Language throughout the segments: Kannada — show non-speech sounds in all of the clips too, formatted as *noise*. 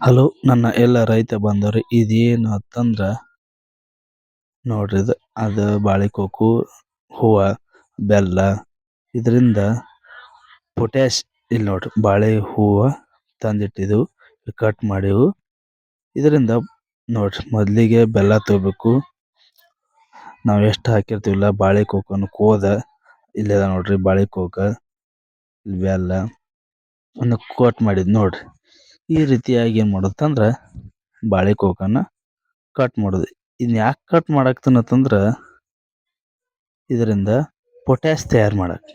ಹಲೋ, ನನ್ನ ಎಲ್ಲ ರೈತ ಬಂದವ್ರಿ ಇದೇನು ಅಂತಂದ್ರೆ ನೋಡ್ರಿ ಇದು, ಅದು ಬಾಳೆಕೋಕು ಹೂವು, ಬೆಲ್ಲ, ಇದರಿಂದ ಪೊಟ್ಯಾಶ್ ಇಲ್ಲಿ ನೋಡ್ರಿ, ಬಾಳೆ ಹೂವು ತಂದಿಟ್ಟಿದ್ದೆವು ಕಟ್ ಮಾಡಿವು. ಇದರಿಂದ ನೋಡ್ರಿ, ಮೊದಲಿಗೆ ಬೆಲ್ಲ ತಗೋಬೇಕು. ನಾವು ಎಷ್ಟು ಬಾಳೆ ಬಾಳೆಕೊಕ್ಕನ್ನು ಕೋದ ಇಲ್ಲದ ನೋಡ್ರಿ ಬಾಳೆಕೋಕ ಬೆಲ್ಲ ಅನ್ನು ಕೋಟ್ ಮಾಡಿದ್ ನೋಡ್ರಿ. ಈ ರೀತಿಯಾಗಿ ಏನು ಮಾಡುತ್ತಂದ್ರೆ ಬಾಳೆಕೋಕನ್ನು ಕಟ್ ಮಾಡೋದು. ಇನ್ನು ಯಾಕೆ ಕಟ್ ಮಾಡಾಕ್ತನಂತಂದ್ರೆ ಇದರಿಂದ ಪೊಟ್ಯಾಶ್ ತಯಾರು ಮಾಡಕ್ಕೆ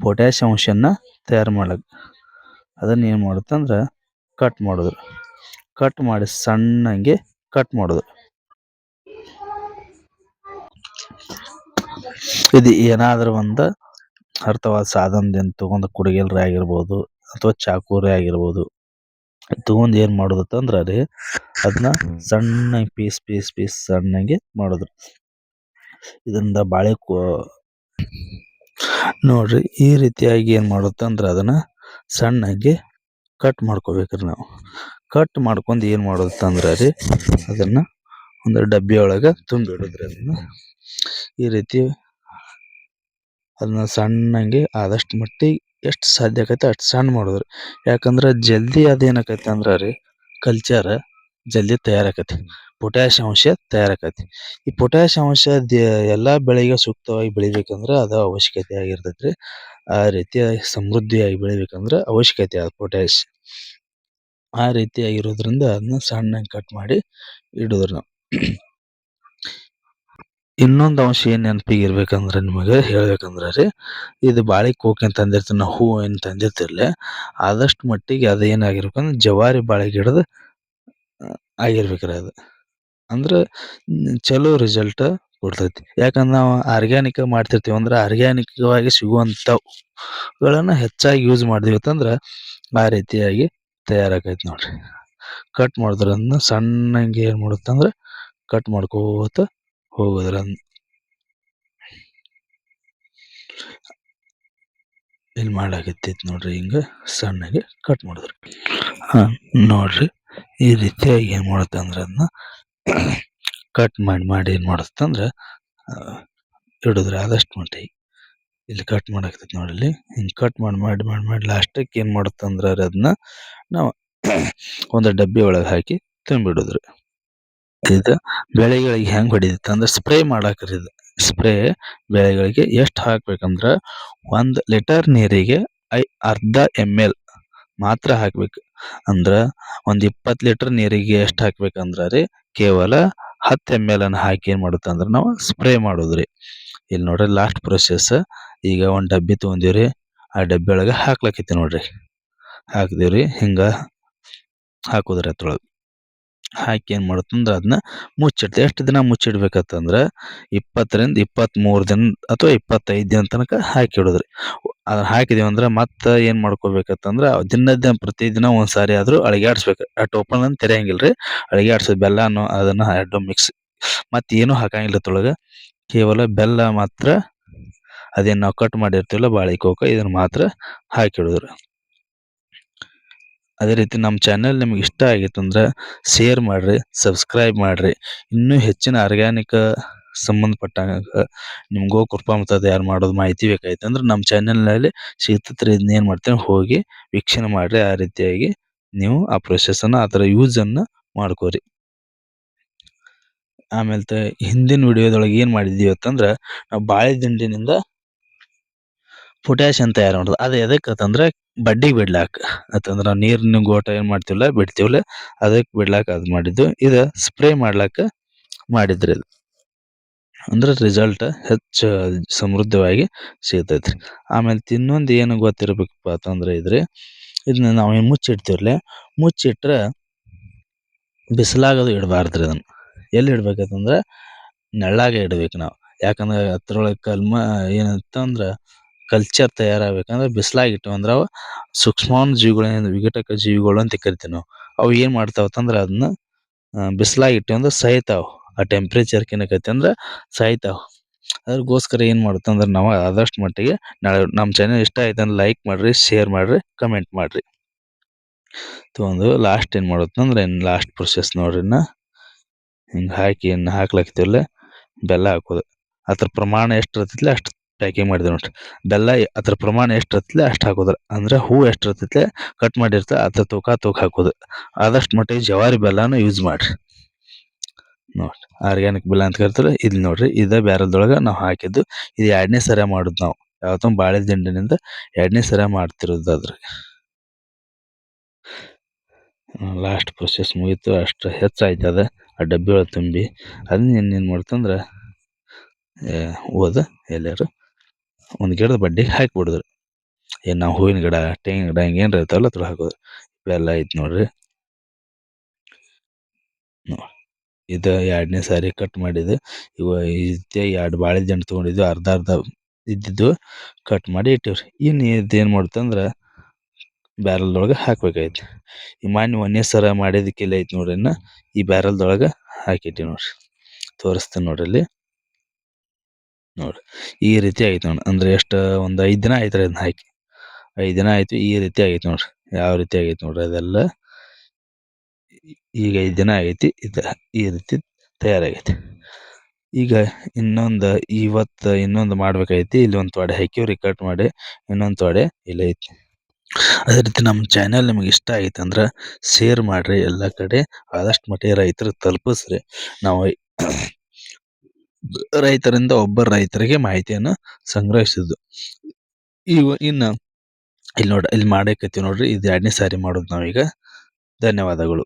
ಪೊಟ್ಯಾಶ್ ಅಂಶನ ತಯಾರು ಮಾಡಕ್ಕೆ ಅದನ್ನ ಏನು ಮಾಡುತ್ತಂದ್ರೆ ಕಟ್ ಮಾಡೋದು. ಕಟ್ ಮಾಡಿ ಸಣ್ಣಂಗೆ ಕಟ್ ಮಾಡೋದು. ಇದು ಏನಾದರೂ ಒಂದು ಅರ್ಥವಾದ ಸಾಧನದಿಂದ ತಗೊಂಡು ಕುಡಿಗೆಲ್ರೇ ಆಗಿರ್ಬೋದು ಅಥವಾ ಚಾಕುರೇ ಆಗಿರ್ಬೋದು ತಗೊಂಡು ಏನು ಮಾಡೋದತ್ತಂದ್ರೆ ರೀ ಅದನ್ನ ಸಣ್ಣಗೆ ಪೀಸ್ ಪೀಸ್ ಪೀಸ್ ಸಣ್ಣಗೆ ಮಾಡೋದು ಇದರಿಂದ ಬಾಳೆ ಕೋ ನೋಡ್ರಿ ಈ ರೀತಿಯಾಗಿ ಏನು ಮಾಡುತ್ತಂದ್ರೆ ಅದನ್ನ ಸಣ್ಣಗೆ ಕಟ್ ಮಾಡ್ಕೋಬೇಕ್ರಿ ನಾವು. ಕಟ್ ಮಾಡ್ಕೊಂಡು ಏನು ಅಂದ್ರೆ ರೀ ಅದನ್ನ ಒಂದು ಡಬ್ಬಿ ಒಳಗೆ ತುಂಬಿಡೋದ್ರಿ ಅದನ್ನ. ಈ ರೀತಿ ಅದನ್ನ ಸಣ್ಣಗೆ ಆದಷ್ಟು ಮಟ್ಟಿಗೆ ಎಷ್ಟು ಸಾಧ್ಯ ಆಗೈತೆ ಅಷ್ಟು ಸಣ್ಣ ಮಾಡಿದ್ರು. ಯಾಕಂದ್ರೆ ಜಲ್ದಿ ಅದೇನಾಕೈತೆ ಅಂದ್ರೆ ರೀ ಕಲ್ಚರ್ ಜಲ್ದಿ ತಯಾರಾಕತಿ ಪೊಟ್ಯಾಶ್ ಅಂಶ ತಯಾರಾಕತಿ ಈ ಪೊಟ್ಯಾಶ್ ಅಂಶ ಎಲ್ಲ ಬೆಳೆಗೆ ಸೂಕ್ತವಾಗಿ ಬೆಳಿಬೇಕಂದ್ರೆ ಅದು ಅವಶ್ಯಕತೆ ಆಗಿರ್ತೈತ್ರಿ. ಆ ರೀತಿಯಾಗಿ ಸಮೃದ್ಧಿಯಾಗಿ ಬೆಳಿಬೇಕಂದ್ರೆ ಅವಶ್ಯಕತೆ ಅದು ಪೊಟ್ಯಾಶ್ ಆ ರೀತಿಯಾಗಿರೋದ್ರಿಂದ ಅದನ್ನ ಸಣ್ಣಗೆ ಕಟ್ ಮಾಡಿ ಇಡೋದ್ರಿ ನಾವು. ಇನ್ನೊಂದು ಅಂಶ ಏನು ನೆನಪಿಗೆ ಇರ್ಬೇಕಂದ್ರೆ ನಿಮಗೆ ಹೇಳ್ಬೇಕಂದ್ರೆ ರೀ, ಇದು ಬಾಳೆ ಕೋಕೆ ಅಂತ ತಂದಿರ್ತೀವಿ ನಾವು ಹೂವು ಏನು ತಂದಿರ್ತಿರಲ್ಲ ಆದಷ್ಟು ಮಟ್ಟಿಗೆ ಅದು ಏನಾಗಿರ್ಬೇಕಂದ್ರೆ ಜವಾರಿ ಬಾಳೆ ಗಿಡದ ಆಗಿರ್ಬೇಕ್ರಿ ಅದು. ಅಂದ್ರೆ ಚಲೋ ರಿಸಲ್ಟ್ ಕೊಡ್ತೈತಿ. ಯಾಕಂದ್ರೆ ನಾವು ಆರ್ಗ್ಯಾನಿಕ್ ಮಾಡ್ತಿರ್ತೀವಿ, ಅಂದ್ರೆ ಆರ್ಗ್ಯಾನಿಕವಾಗಿ ಸಿಗುವಂಥವುಗಳನ್ನ ಹೆಚ್ಚಾಗಿ ಯೂಸ್ ಮಾಡಿದ್ವಿ ಅಂತಂದ್ರೆ ಆ ರೀತಿಯಾಗಿ ತಯಾರಾಕೈತಿ ನೋಡ್ರಿ. ಕಟ್ ಮಾಡೋದ್ರನ್ನ ಸಣ್ಣಗೆ ಏನು ಮಾಡುತ್ತಂದ್ರೆ ಕಟ್ ಮಾಡ್ಕೋತ ಹೋಗೋದ್ರ ಇಲ್ಲಿ ಮಾಡಾಕತ್ತೈತಿ ನೋಡ್ರಿ ಹಿಂಗ ಸಣ್ಣಗೆ ಕಟ್ ಮಾಡಿದ್ರಿ. ನೋಡ್ರಿ ಈ ರೀತಿಯಾಗಿ ಏನು ಮಾಡುತ್ತೆ ಅಂದ್ರೆ ಅದನ್ನ ಕಟ್ *coughs* ಮಾಡಿ ಮಾಡಿ ಏನು ಮಾಡುತ್ತಂದ್ರೆ ಇಡಿದ್ರೆ ಆದಷ್ಟು ಮಟ್ಟಿಗೆ. ಇಲ್ಲಿ ಕಟ್ ಮಾಡಾಕತ್ತೈತಿ ನೋಡಿ ಇಲ್ಲಿ. ಹಿಂಗೆ ಕಟ್ ಮಾಡಿ ಮಾಡಿ ಮಾಡಿ ಮಾಡಿ ಲಾಸ್ಟಕ್ಕೆ ಏನು ಮಾಡುತ್ತಂದ್ರೆ ಅದನ್ನ ನಾವು *coughs* ಒಂದು ಡಬ್ಬಿ ಒಳಗೆ ಹಾಕಿ ತುಂಬಿಡೋದ್ರಿ. ಇದು ಬೆಳೆಗಳಿಗೆ ಹೆಂಗೆ ಹೊಡಿತೈತೆ ಅಂದ್ರೆ ಸ್ಪ್ರೇ ಮಾಡಾಕ್ರಿ ಇದು. ಸ್ಪ್ರೇ ಬೆಳೆಗಳಿಗೆ ಎಷ್ಟು ಹಾಕ್ಬೇಕಂದ್ರೆ ಒಂದು ಲೀಟರ್ ನೀರಿಗೆ ಐ ಅರ್ಧ ಎಂ ಎಲ್ ಮಾತ್ರ ಹಾಕ್ಬೇಕು. ಅಂದ್ರೆ ಒಂದು ಇಪ್ಪತ್ತು ಲೀಟರ್ ನೀರಿಗೆ ಎಷ್ಟು ಹಾಕ್ಬೇಕಂದ್ರೆ ರೀ ಕೇವಲ ಹತ್ತು ಎಂ ಎಲ್ ಅನ್ನು ಹಾಕಿ ಏನು ಮಾಡುತ್ತೆ ಅಂದ್ರೆ ನಾವು ಸ್ಪ್ರೇ ರೀ ಇಲ್ಲಿ ನೋಡ್ರಿ ಲಾಸ್ಟ್ ಪ್ರೊಸೆಸ್ ಈಗ ಒಂದು ಡಬ್ಬಿ ತೊಗೊಂಡಿವ್ರಿ ಆ ಡಬ್ಬಿ ಒಳಗೆ ಹಾಕ್ಲಕ್ಕೈತಿ ನೋಡ್ರಿ. ರೀ ಹಿಂಗೆ ಹಾಕೋದ್ರಿ ಅದ್ರೊಳಗೆ. ಹಾಕಿ ಏನು ಮಾಡುತ್ತಂದ್ರೆ ಅದನ್ನ ಮುಚ್ಚಿಡ್ತೆ ಎಷ್ಟು ದಿನ ಮುಚ್ಚಿಡ್ಬೇಕಂತಂದ್ರೆ ಇಪ್ಪತ್ತರಿಂದ ಇಪ್ಪತ್ತ್ಮೂರು ದಿನ ಅಥವಾ ಇಪ್ಪತ್ತೈದು ದಿನ ತನಕ ಹಾಕಿಡೋದ್ರಿ ಅದನ್ನ ಹಾಕಿದೀವಿ ಅಂದ್ರೆ ಮತ್ತೆ ಏನು ಮಾಡ್ಕೋಬೇಕಂತಂದ್ರೆ ದಿನ ದಿನ ಪ್ರತಿದಿನ ಒಂದ್ಸಾರಿ ಆದ್ರೂ ಆದರೂ ಅಳಿಗಾಡಿಸ್ಬೇಕು. ಅಟ್ ಓಪನ್ ಅಂತ ತೆರೆಯಂಗಿಲ್ಲ ರೀ ಬೆಲ್ಲ ಬೆಲ್ಲನೂ ಅದನ್ನು ಎರಡು ಮಿಕ್ಸ್ ಮತ್ತೆ ಏನೂ ಹಾಕಂಗಿಲ್ಲ ತೊಳಗೆ ಕೇವಲ ಬೆಲ್ಲ ಮಾತ್ರ ಅದೇನು ನಾವು ಕಟ್ ಮಾಡಿರ್ತೀವಲ್ಲ ಬಾಳೆಕೋಕ ಇದನ್ನು ಮಾತ್ರ ಹಾಕಿಡೋದ್ರಿ ಅದೇ ರೀತಿ ನಮ್ಮ ಚಾನೆಲ್ ನಿಮ್ಗೆ ಇಷ್ಟ ಆಗಿತ್ತಂದ್ರೆ ಶೇರ್ ಮಾಡಿರಿ ಸಬ್ಸ್ಕ್ರೈಬ್ ಮಾಡಿರಿ. ಇನ್ನೂ ಹೆಚ್ಚಿನ ಆರ್ಗ್ಯಾನಿಕ ಸಂಬಂಧಪಟ್ಟಂಗೆ ನಿಮ್ಗೋ ಅದು ಯಾರು ಮಾಡೋದು ಮಾಹಿತಿ ಬೇಕಾಯ್ತು ಅಂದ್ರೆ ನಮ್ಮ ಚಾನೆಲ್ನಲ್ಲಿ ಸಿಗ್ತೈತ್ರಿ ಇದನ್ನ ಏನು ಮಾಡ್ತೇವೆ ಹೋಗಿ ವೀಕ್ಷಣೆ ಮಾಡಿರಿ, ಆ ರೀತಿಯಾಗಿ ನೀವು ಆ ಪ್ರೊಸೆಸನ್ನು ಆ ಥರ ಯೂಸನ್ನು ಮಾಡ್ಕೋರಿ. ಆಮೇಲೆ ಹಿಂದಿನ ವಿಡಿಯೋದೊಳಗೆ ಏನು ಮಾಡಿದ್ದೀವಿ ಅಂತಂದ್ರೆ ನಾವು ಬಾಳೆ ದಿಂಡಿನಿಂದ ಪೊಟ್ಯಾಷಿಯಂ ತಯಾರು ಮಾಡೋದು ಅದು ಎದಕ್ಕೆ ಅಂತಂದ್ರೆ ಬಡ್ಡಿಗೆ ಬಿಡ್ಲಾಕ. ಅಂತಂದ್ರೆ ನೀರಿನ ಗೋಟ ಏನು ಮಾಡ್ತೀವಲ್ಲ, ಬಿಡ್ತೀವಲ್ಲ ಅದಕ್ಕೆ ಬಿಡ್ಲಾಕ ಅದು ಮಾಡಿದ್ದು. ಇದು ಸ್ಪ್ರೇ ಮಾಡ್ಲಾಕ ಮಾಡಿದ್ರಿ ಇದು ಅಂದ್ರೆ ರಿಸಲ್ಟ್ ಹೆಚ್ಚು ಸಮೃದ್ಧವಾಗಿ ಸಿಗ್ತೈತ್ರಿ. ಆಮೇಲೆ ಇನ್ನೊಂದು ಏನು ಗೊತ್ತಿರ್ಬೇಕಪ್ಪ ಅಂತಂದ್ರೆ ಇದ್ರಿ ಇದನ್ನ ನಾವು ಏನು ಮುಚ್ಚಿಡ್ತೀವಲ್ಲ ಮುಚ್ಚಿಟ್ರೆ ಬಿಸಿಲಾಗದು ಇಡಬಾರ್ದ್ರಿ ಅದನ್ನು. ಎಲ್ಲಿ ಇಡ್ಬೇಕಂತಂದ್ರೆ, ನೆಳ್ಳಾಗೆ ಇಡ್ಬೇಕು ನಾವು. ಯಾಕಂದ್ರೆ ಅದ್ರೊಳಗೆ ಕಲ್ಮ ಏನಂತಂದ್ರೆ ಕಲ್ಚರ್ ತಯಾರಾಗಬೇಕಂದ್ರೆ ಬಿಸ್ಲಾಗ ಇಟ್ಟು ಅಂದ್ರೆ ಅವು ಸೂಕ್ಷ್ಮಾಣು ಜೀವಿಗಳು ವಿಘಟಕ ಜೀವಿಗಳು ಅಂತ ಕರಿತೀವಿ ನಾವು. ಅವು ಏನು ಮಾಡ್ತಾವೆ ಅಂತಂದ್ರೆ ಅದನ್ನ ಬಿಸ್ಲಾಗ ಇಟ್ಟು ಅಂದ್ರೆ ಸಾಯ್ತಾವೆ. ಆ ಟೆಂಪ್ರೇಚರ್ಗೆ ಏನಾಕೈತೆ ಅಂದ್ರೆ ಸಾಯ್ತಾವ. ಅದಕ್ಕೋಸ್ಕರ ಏನು ಮಾಡುತ್ತೆ ಅಂದ್ರೆ ನಾವು ಆದಷ್ಟು ಮಟ್ಟಿಗೆ ನಾಳೆ ನಮ್ಮ ಚಾನಲ್ ಇಷ್ಟ ಆಯ್ತು ಅಂದ್ರೆ ಲೈಕ್ ಮಾಡಿರಿ ಶೇರ್ ಮಾಡಿರಿ ಕಮೆಂಟ್ ಮಾಡಿರಿ. ತೊಗೊಂಡು ಲಾಸ್ಟ್ ಏನು ಮಾಡುತ್ತಂದ್ರೆ ಇನ್ನು ಲಾಸ್ಟ್ ಪ್ರೊಸೆಸ್ ನೋಡ್ರಿ ಇನ್ನು. ಹಿಂಗೆ ಹಾಕಿ, ಇನ್ನು ಹಾಕ್ಲಾಕ್ತಿವಲ್ಲ ಬೆಲ್ಲ ಹಾಕೋದು. ಅದ್ರ ಪ್ರಮಾಣ ಎಷ್ಟು ಇರ್ತೈತಿಲ್ಲ ಅಷ್ಟು ಪ್ಯಾಕಿಂಗ್ ಮಾಡಿದೆ ನೋಡ್ರಿ ಬೆಲ್ಲ ಅದ್ರ ಪ್ರಮಾಣ ಎಷ್ಟು ಇರ್ತೈತೆ ಅಷ್ಟು ಹಾಕೋದ್ರ. ಅಂದ್ರೆ ಹೂ ಎಷ್ಟು ಇರ್ತೈತೆ ಕಟ್ ಮಾಡಿರ್ತ ಅದ್ರ ತೂಕ ತೂಕ ಹಾಕೋದು ಆದಷ್ಟು ಮಟ್ಟಿಗೆ ಜವಾರಿ ಬೆಲ್ಲನ ಯೂಸ್ ಮಾಡ್ರಿ. ನೋಡ್ರಿ, ಆರ್ಗ್ಯಾನಿಕ್ ಬೆಲ್ಲ ಅಂತ ಕರಿತಾರೆ, ಇದು ನೋಡ್ರಿ, ಇದೇ ಬ್ಯಾರಲ್ದೊಳಗೆ ನಾವು ಹಾಕಿದ್ದು, ಇದು ಎರಡನೇ ಸರ ಮಾಡೋದು ನಾವು. ಯಾವತ್ತೋ ಬಾಳೆ ದಿಂಡಿನಿಂದ ಎರಡನೇ ಸರ ಮಾಡ್ತಿರೋದು ಅದ್ರಾಗ. ಲಾಸ್ಟ್ ಪ್ರೊಸೆಸ್ ಮುಗೀತು, ಅಷ್ಟು ಹೆಚ್ಚಾಯ್ತು ಅದು ಆ ಡಬ್ಬಿ ಒಳಗೆ ತುಂಬಿ. ಅದನ್ನ ಇನ್ನೇನು ಮಾಡ್ತಂದ್ರೆ ಓದ ಎಲ್ಲಾರು ಒಂದು ಗಿಡದ ಬಡ್ಡಿಗೆ ಹಾಕಿಬಿಡಿದ್ರು. ಏನು ನಾವು ಹೂವಿನ ಗಿಡ, ತೆಂಗಿನ ಗಿಡ ಹಿಂಗೇನು ಇರ್ತಾವಲ್ಲ ಅದ್ರ ಹಾಕೋದು. ಇವೆಲ್ಲ ಐತೆ ನೋಡ್ರಿ. ನೋಡಿ, ಇದು ಎರಡನೇ ಸಾರಿ ಕಟ್ ಮಾಡಿದ್ದು. ಇವ ಇದೇ ಎರಡು ಬಾಳೆ ಜನ ತೊಗೊಂಡಿದ್ದು, ಅರ್ಧ ಅರ್ಧ ಇದ್ದಿದ್ದು ಕಟ್ ಮಾಡಿ ಇಟ್ಟಿವ್ರಿ. ಇನ್ನು ಇದೇನು ಮಾಡ್ತಂದ್ರೆ ಬ್ಯಾರಲ್ದೊಳಗೆ ಹಾಕ್ಬೇಕಾಯ್ತು. ಈ ಮಾನ್ಯ ಒಂದೇ ಸರ ಮಾಡಿದ್ದಕ್ಕೆಲ್ಲ ಐತೆ ನೋಡ್ರಿ ಇನ್ನು. ಈ ಬ್ಯಾರಲ್ದೊಳಗೆ ಹಾಕಿಟ್ಟಿವಿ ನೋಡ್ರಿ. ತೋರಿಸ್ತೀನಿ ನೋಡ್ರಿ ಇಲ್ಲಿ. ನೋಡ್ರಿ. ಈ ರೀತಿ ಆಯ್ತು ನೋಡಿ ಅಂದ್ರೆ ಎಷ್ಟು, ಒಂದು ಐದು ದಿನ ಆಯ್ತು ರೀ ಅದನ್ನ ಹಾಕಿ. ಐದು ದಿನ ಆಯ್ತು, ಈ ರೀತಿ ಆಗೈತೆ ನೋಡ್ರಿ. ಯಾವ ರೀತಿ ಆಗೈತೆ ನೋಡ್ರಿ ಅದೆಲ್ಲ. ಈಗ ಐದು ದಿನ ಆಗೈತಿ, ಇದು ಈ ರೀತಿ ತಯಾರಾಗೈತಿ. ಈಗ ಇನ್ನೊಂದು, ಇವತ್ತು ಇನ್ನೊಂದು ಮಾಡ್ಬೇಕಾಗೈತಿ. ಇಲ್ಲಿ ಒಂದು ತೊಡೆ ಹಾಕಿವ್ರಿ ಕಟ್ ಮಾಡಿ ಇನ್ನೊಂದು ತೊಡೆ ಇಲ್ಲ ಐತಿ. ಅದೇ ರೀತಿ ನಮ್ಮ ಚಾನೆಲ್ ನಿಮಗೆ ಇಷ್ಟ ಆಗೈತೆ ಅಂದ್ರೆ ಶೇರ್ ಮಾಡ್ರಿ. ಎಲ್ಲ ಕಡೆ ಆದಷ್ಟು ಮಟ್ಟಿಗೆ ರೈತರಿಗೆ ತಲುಪಿಸ್ರಿ. ನಾವು ರೈತರಿಂದ ಒಬ್ಬ ರೈತರಿಗೆ ಮಾಹಿತಿಯನ್ನು ಸಂಗ್ರಹಿಸಿದ್ದು ಇವ ಇನ್ನು ಇಲ್ಲಿ ನೋಡ್ರಿ ಇಲ್ಲಿ ಮಾಡಕತ್ತೀವಿ ನೋಡ್ರಿ, ಇದು ಎರಡನೇ ಸಾರಿ ಮಾಡೋದು ನಾವೀಗ. ಧನ್ಯವಾದಗಳು.